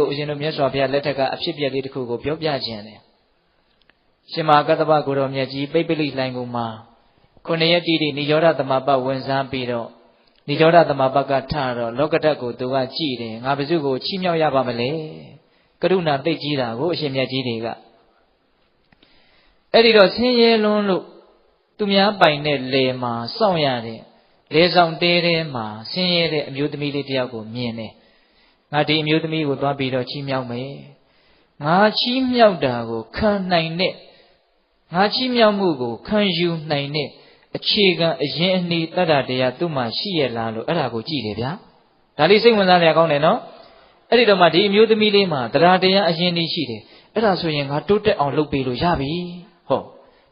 ကိုဦးဇင်းတို့မြတ်စွာဘုရားလက်ထက်ကအဖြစ်ပြက်လေးတစ်ခုကိုပြောပြခြင်းတယ်ရှင်မကတ္တဗကိုတော်မြတ်ကြီးပိပိလိလှိုင်ကုန်မှာခုနှစ်ရက်တိတိနိရောဓသမပတ်ဝင်စားပြီးတော့နိရောဓသမပတ်ကထတော့လောကဓာတ်ကိုသူကကြည်တယ်ငါဘယ်သူကိုချီးမြှောက်ရပါမလဲကရုဏာသိကြီးတာကိုအရှင်မြတ်ကြီးတွေကအဲ့ဒီတော့ဆင်းရဲလွန်းလို့သူများပိုင်တဲ့လေမှာစောင့်ရတဲ့လေဆောင်တဲထဲမှာဆင်းရဲတဲ့အမျိုးသမီးလေးတယောက်ကိုမြင်တယ် ငါဒီအမျိုးသမီးကိုသွားပြီးတော့ချီးမြှောက်မယ်ငါချီးမြှောက်တာကိုခံနိုင်တဲ့ငါချီးမြှောက်မှုကိုခံယူနိုင်တဲ့အခြေခံအရင်အနည်းတတ္တတရားသူ့မှာရှိရလားလို့အဲ့ဒါကိုကြည့်တယ်ဗျာဒါလေးစိတ်ဝင်စားစရာကောင်းတယ်နော်အဲ့ဒီတော့မှဒီအမျိုးသမီးလေးမှာတရားတရားအရင်အနည်းရှိတယ်အဲ့ဒါဆိုရင်ငါတိုးတက်အောင်လုပ်ပေးလို့ရပြီဟော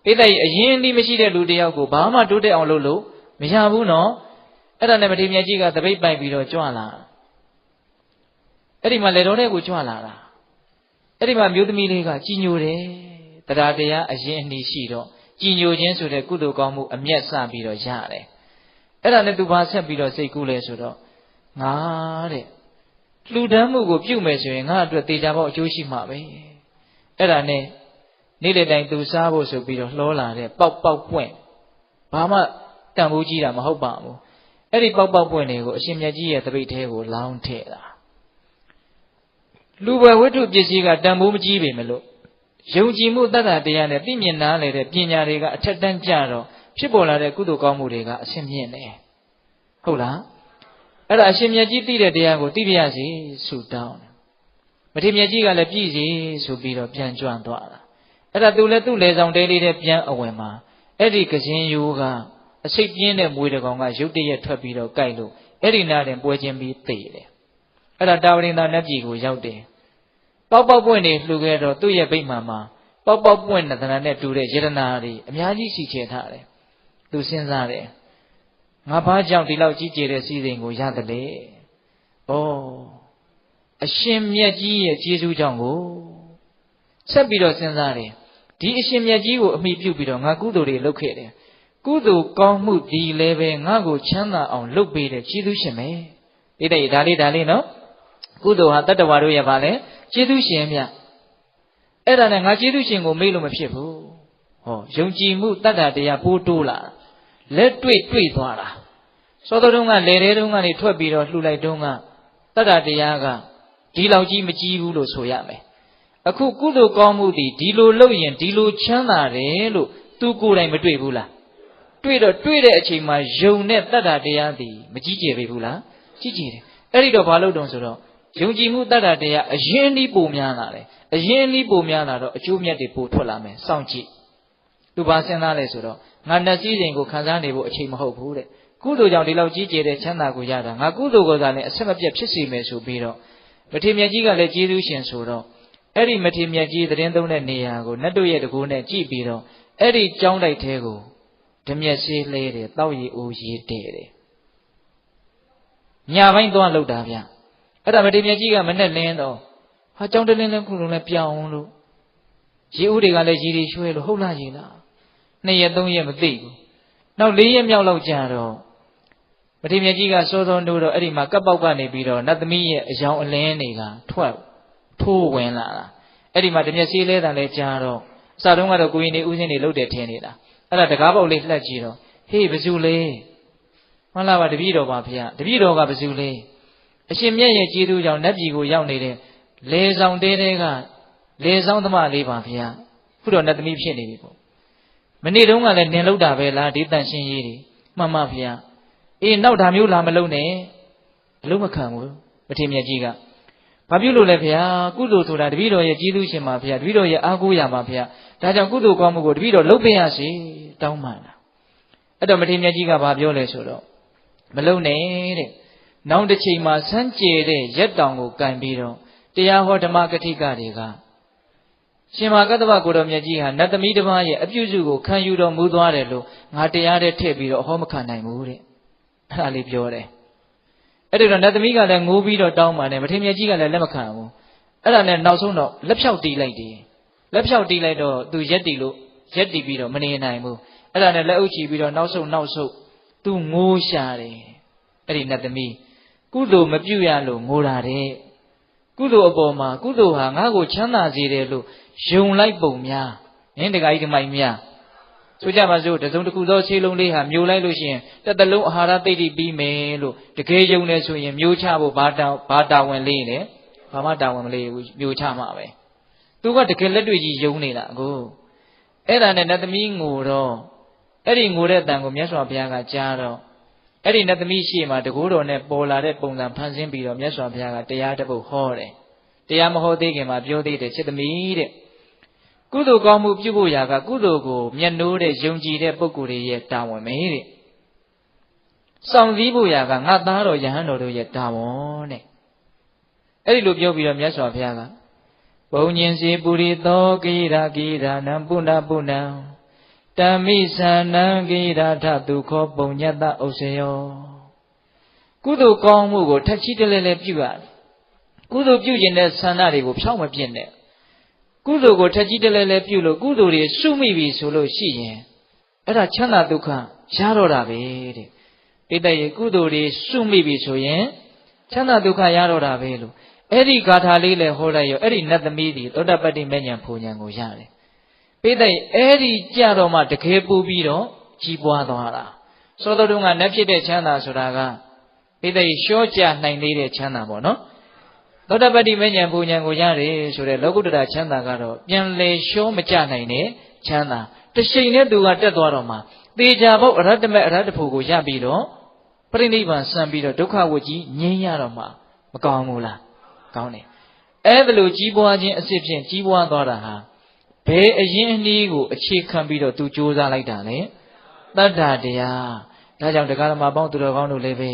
ပိဿရဲ့အရင်အနည်းမရှိတဲ့လူတယောက်ကိုဘာမှတိုးတက်အောင်လုပ်လို့မရဘူးနော်အဲ့ဒါနဲ့မထေမြတ်ကြီးကတပိတ်ပိုက်ပြီးတော့ကြွလာ အဲ့ဒီမှာလေတော်တဲ့ကိုကြွလာတာအဲ့ဒီမှာမျိုးသမီးလေးကကြီးညိုတယ်တရားတရားအရင်အနည်းရှိတော့ကြည်ညိုခြင်းဆိုတဲ့ကုသိုလ်ကောင်းမှုအမျက်စပြီးတော့ရတယ်အဲ့ဒါနဲ့သူဘာဆက်ပြီးတော့စိတ်ကူးလဲဆိုတော့ငါတဲ့လှူဒန်းမှုကိုပြုမယ်ဆိုရင်ငါအတွက်တေချာပေါက်အကျိုးရှိမှာပဲအဲ့ဒါနဲ့နေ့လေတိုင်းသူစားဖို့ဆိုပြီးတော့လှောလာတဲ့ပေါက်ပေါက်ပွင့်ဘာမှတန်ဖိုးကြီးတာမဟုတ်ပါဘူးအဲ့ဒီပေါက်ပေါက်ပွင့်တွေကိုအရှင်မြတ်ကြီးရဲ့တပိတ်သေးကိုလောင်းထည့်တာ လူဘဝတ္ထုပစ္စည်းကတန်ဖိုးမကြီးပေမလို့ယုံကြည်မှုတတ်တာတရားနဲ့သိမြင်နားလည်တဲ့ပညာတွေကအထက်တန်းကြတော့ဖြစ်ပေါ်လာတဲ့ကုသိုလ်ကောင်းမှုတွေကအရှင်မြင့်တယ်ဟုတ်လားအဲ့ဒါအရှင်မြတ်ကြီးသိတဲ့တရားကိုသိပြရစီဆုတောင်းတယ်မထေမြတ်ကြီးကလည်းပြည်စီဆိုပြီးတော့ပြန်ကြွသွားတာအဲ့ဒါသူလည်းသူ့လေဆောင်တဲလေးတဲ့ပြန်အဝင်မှာအဲ့ဒီကရှင်ယိုးကအစိတ်ပြင်းတဲ့မွေးတကောင်ကရုတ်တရက်ထွက်ပြီးတော့ကြိုက်လို့အဲ့ဒီနာတင်ပွဲချင်းပြီးသိတယ် အဲ့ဒါတာဝရိန္ဒာနတ်ပြည်ကိုရောက်တယ်ပေါက်ပေါက်ပွင့်နေလှူခဲ့တော့သူ့ရဲ့ဗိမာန်မှာပေါက်ပေါက်ပွင့်တဲ့သဏ္ဍာန်နဲ့တူတဲ့ယတနာတွေအများကြီးရှိချေထားတယ်သူစဉ်းစားတယ်ငါဘာကြောင့်ဒီလောက်ကြီးကျယ်တဲ့စည်းစိမ်ကိုရတယ်လေဩအရှင်မြတ်ကြီးရဲ့ကျေးဇူးကြောင့်ကိုဆက်ပြီးတော့စဉ်းစားတယ်ဒီအရှင်မြတ်ကြီးကိုအမိပြုပြီးတော့ငါကုသိုလ်တွေလုပ်ခဲ့တယ်ကုသိုလ်ကောင်းမှုဒီလည်းပဲငါ့ကိုချမ်းသာအောင်လုပ်ပေးတဲ့ကျေးဇူးရှင်ပဲဒီတဲ့ဒါလေးဒါလေးနော် ကုသိုလ်ဟာတတ္တဝါတို့ရဲ့ဗာလဲကျေးဇူးရှင်မြတ်အဲ့ဒါနဲ့ငါကျေးဇူးရှင်ကိုမေ့လို့မဖြစ်ဘူးဟောယုံကြည်မှုတတ္တတရားပိုးတိုးလာလက်တွေ့တွေ့သွားတာစောတော်တုန်းကလေတဲတုန်းကနေထွက်ပြီးတော့လှူလိုက်တုန်းကတတ္တတရားကဒီလောက်ကြီးမကြီးဘူးလို့ဆိုရမယ်အခုကုသိုလ်ကောင်းမှုဒီဒီလိုလုပ်ရင်ဒီလိုချမ်းသာတယ်လို့သူကိုယ်တိုင်မတွေ့ဘူးလားတွေ့တော့တွေ့တဲ့အချိန်မှာယုံတဲ့တတ္တတရားဒီမကြီးကျယ်ပြီဘူးလားကြီးကျယ်တယ်အဲ့ဒီတော့ဘာလို့တုံးဆိုတော့ ယုံကြည်မှုတတ္တတရားအရင်ဤပုံများလာတယ်အရင်ဤပုံများလာတော့အကျိုးမြတ်တွေပို့ထွက်လာမယ်စောင့်ကြည့်သူဘာစဉ်းစားလဲဆိုတော့ငါနှက်စည်းစိမ်ကိုခံစားနေဖို့အချိန်မဟုတ်ဘူးတဲ့ကုသိုလ်ကြောင့်ဒီလောက်ကြီးကျယ်တဲ့ချမ်းသာကိုရတာငါကုသိုလ်ကိုသာလည်းအဆက်မပြတ်ဖြစ်စေမယ်ဆိုပြီးတော့မထေမြတ်ကြီးကလည်းကျေးဇူးရှင်ဆိုတော့အဲ့ဒီမထေမြတ်ကြီးသတင်းသုံးတဲ့နေရာကိုနတ်တို့ရဲ့တကူနဲ့ကြည့်ပြီးတော့အဲ့ဒီကြောင်းတိုက်သေးကိုဓမြက်ဆေးလဲတယ်တောက်ရည်အိုးရေးတဲ့တယ်ညာပိုင်းသွားလောက်တာဗျ အဲ့ဒါမထေမြတ်ကြီးကမနဲ့လင်းတော့ဟာကြောင်းတလင်းလင်းခုလုံးလဲပြောင်းလို့ရေဦးတွေကလည်းရေတွေရွှဲလို့ဟုတ်လားရေလားနှစ်ရက်သုံးရက်မသိဘူးနောက်၄ရက်မြောက်လောက်ကြာတော့ပတိမြတ်ကြီးကစောစောနိုးတော့အဲ့ဒီမှာကပ်ပေါက်ကနေပြီးတော့နတ်သမီးရဲ့အယောင်အလင်းတွေကထွက်ထိုးဝင်လာတာအဲ့ဒီမှာတမျက်စီးလဲတာလဲကြာတော့အစတုန်းကတော့ကိုရင်နေဥစဉ်နေလှုပ်တယ်ထင်နေတာအဲ့ဒါတကားပေါက်လေးလှက်ကြည့်တော့ဟေးဘယ်သူလဲမှန်လားပါတပည့်တော်ပါဖေ။တပည့်တော်ကဘယ်သူလဲ အရှင်မြတ်ရဲ့ကျေးဇူးကြောင့်နတ်ပြည်ကိုရောက်နေတဲ့လေဆောင်တဲတဲကလေဆောင်သမားလေးပါဖေ။ခုတော့နတ်သမီးဖြစ်နေပြီပေါ့မနေ့တုန်းကလည်းနင်လောက်တာပဲလားဒီတန်ရှင်းကြီးတွေမှန်မှဖေ။အေးနောက်ဒါမျိုးလာမလုံးနဲ့အလုံးမခံဘူးမထေမြတ်ကြီးကဘာပြုလို့လဲဖေ။ကုသိုလ်ဆိုတာတပည့်တော်ရဲ့ကျေးဇူးရှင်ပါဖေ။တပည့်တော်ရဲ့အားကိုးရပါဖေ။ဒါကြောင့်ကုသိုလ်ကောင်းမှုကိုတပည့်တော်လုပ်ပေးရစီတောင်းပန်တာအဲ့တော့မထေမြတ်ကြီးကဘာပြောလဲဆိုတော့မလုံနဲ့တဲ့ နောက်တစ်ချိန်မှာစမ်းကြဲတဲ့ရက်တောင်ကိုကင်ပြီးတော့တရားဟောဓမ္မကတိကတွေကရှင်မာကတ္တဗကိုတော်မြတ်ကြီးဟာနတ်သမီးတစ်ပါးရဲ့အပြုစုကိုခံယူတော်မူသွားတယ်လို့ငါတရားတဲ့ထည့်ပြီးတော့ဟောမခံနိုင်ဘူးတဲ့အဲ့ဒါလေးပြောတယ်အဲ့ဒီတော့နတ်သမီးကလည်းငိုးပြီးတော့တောင်းပန်တယ်မထေမြတ်ကြီးကလည်းလက်မခံဘူးအဲ့ဒါနဲ့နောက်ဆုံးတော့လက်ဖြောက်တီးလိုက်တယ်လက်ဖြောက်တီးလိုက်တော့သူရက်တီလို့ရက်တီပြီးတော့မနေနိုင်ဘူးအဲ့ဒါနဲ့လက်အုပ်ချီပြီးတော့နောက်ဆုံးနောက်ဆုံးသူငိုးရှာတယ်အဲ့ဒီနတ်သမီး ကုသိုလ်မပြုရလို့ငိုတာတဲ့ကုသိုလ်အပေါ်မှာကုသိုလ်ဟာငါ့ကိုချမ်းသာစေတယ်လို့ယုံလိုက်ပုံများနင်းတခါကြီးဒီမိုင်များဆိုကြပါစို့တစုံတစ်ခုသောခြေလုံးလေးဟာမျိုးလိုက်လို့ရှိရင်တစ်သလုံးအာဟာရသိတိပြီးမယ်လို့တကယ်ယုံနေဆိုရင်မျိုးချဖို့ဘာတာဘာတာဝန်လေးလဲဘာမှတာဝန်မလေးဘူးမျိုးချမှာပဲသူကတကယ်လက်တွေ့ကြီးယုံနေတာအခုအဲ့ဒါနဲ့နတ်သမီးငိုတော့အဲ့ဒီငိုတဲ့တန်ကိုမြတ်စွာဘုရားကကြားတော့ အဲ့ဒီနတ်သမီးရှိမှတကူတော်နဲ့ပေါ်လာတဲ့ပုံစံဖန်ဆင်းပြီးတော့မြတ်စွာဘုရားကတရားတစ်ပုဒ်ဟောတယ်တရားမဟောသေးခင်မှာပြောသေးတယ်ချစ်သမီးတဲ့ကုသိုလ်ကောင်းမှုပြုဖို့ရာကကုသိုလ်ကိုမျက်နှိုးတဲ့ယုံကြည်တဲ့ပုဂ္ဂိုလ်တွေရဲ့တာဝန်ပဲတဲ့စောင့်စည်းဖို့ရာကငါသားတော်ယဟန်တော်တို့ရဲ့တာဝန်တဲ့အဲ့ဒီလိုပြောပြီးတော့မြတ်စွာဘုရားကဘုံညင်စီပုရိသောကိရာကိရာနံပုဏ္ဏပုဏ္ဏံ တမိသန္နံကိရာထဒုခောပုံညတဥစ္စယောကုသိုလ်ကောင်းမှုကိုထက်ချီတလဲလဲပြုရတယ်ကုသိုလ်ပြုခြင်းတဲ့ဆန္ဒတွေကိုဖြောင်းမပြစ်နဲ့ကုသိုလ်ကိုထက်ကြီးတလဲလဲပြုလို့ကုသိုလ်တွေစုမိပြီဆိုလို့ရှိရင်အဲ့ဒါချမ်းသာဒုက္ခရတော့တာပဲတဲ့ပိဋကရေကုသိုလ်တွေစုမိပြီဆိုရင်ချမ်းသာဒုက္ခရတော့တာပဲလို့အဲ့ဒီဂါထာလေးလည်းဟောလိုက်ရောအဲ့ဒီနတ်သမီးတွေသောတပတ္တိမဉ္ဇဉ်ဖူဉ္ဇဉ်ကိုရတယ် ပိဋကအဲ့ဒီကြတော့မှတကယ်ပူပြီးတော့ကြီးပွားသွားတာသောတော်တုံးကနတ်ဖြစ်တဲ့ချမ်းသာဆိုတာကပိဋကရှော့ကြနိုင်သေးတဲ့ချမ်းသာပေါ့နော်သောတပတ္တိမဉ္ဇဉ်ပူဉ္ဇဉ်ကိုရတယ်ဆိုတဲ့လောကုတ္တရာချမ်းသာကတော့ပြန်လေရှောမကြနိုင်တဲ့ချမ်းသာတရှိန်နဲ့သူကတက်သွားတော့မှသေချာဘုတ်အရတ္တမေအရတ္တဖို့ကိုရပြီးတော့ပြိဋိဘံဆံပြီးတော့ဒုက္ခဝကြီးငြိမ်းရတော့မှမကောင်းဘူးလားကောင်းတယ်အဲ့ဒါလိုကြီးပွားခြင်းအစစ်ဖြင့်ကြီးပွားသွားတာဟာ ဘယ်အရင်အနည်းကိုအခြေခံပြီးတော့သူစ조사လိုက်တာလဲတတ္တာတရားဒါကြောင့်တရားဓမ္မပေါင်းသူတော်ကောင်းတို့လည်းပဲ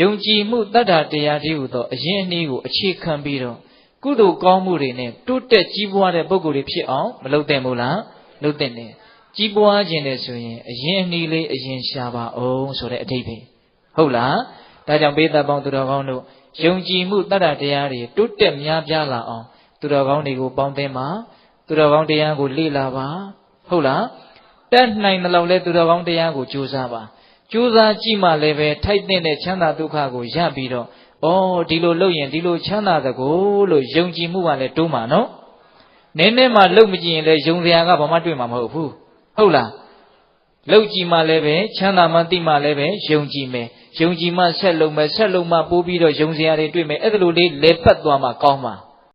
ယုံကြည်မှုတတ္တာတရားတည်းဟူသောအရင်အနည်းကိုအခြေခံပြီးတော့ကုသိုလ်ကောင်းမှုတွေနဲ့တိုးတက်ကြီးပွားတဲ့ပုဂ္ဂိုလ်တွေဖြစ်အောင်မလုပ်သင့်ဘူးလားလုပ်သင့်တယ်ကြီးပွားခြင်းနဲ့ဆိုရင်အရင်အနည်းလေးအရင်ရှာပါအောင်ဆိုတဲ့အဓိပ္ပာယ်ဟုတ်လားဒါကြောင့်ဘေးသက်ပေါင်းသူတော်ကောင်းတို့ယုံကြည်မှုတတ္တတရားတွေတိုးတက်များပြားလာအောင်သူတော်ကောင်းတွေကိုပေါင်းသင်းပါ သူတော်ကောင်းတရားကိုလေ့လာပါဟုတ်လားတက်နိုင်တဲ့လောက်လဲသူတော်ကောင်းတရားကိုကြိုးစားပါကြိုးစားကြည့်မှလည်းပဲထိုက်တဲ့ချမ်းသာဒုက္ခကိုရပြီးတော့ဩဒီလိုလုပ်ရင်ဒီလိုချမ်းသာတကိုလို့ယုံကြည်မှုကလည်းတိုးမှာနော်နည်းနည်းမှလုပ်မကြည့်ရင်လည်းယုံစရာကဘာမှတွေ့မှာမဟုတ်ဘူးဟုတ်လားလောက်ကြည့်မှလည်းပဲချမ်းသာမှသိမှလည်းပဲယုံကြည်မယ်ယုံကြည်မှဆက်လုံးမယ်ဆက်လုံးမှပိုးပြီးတော့ယုံစရာတွေတွေ့မယ်အဲ့ဒါလိုလေးလေပတ်သွားမှကောင်းမှာ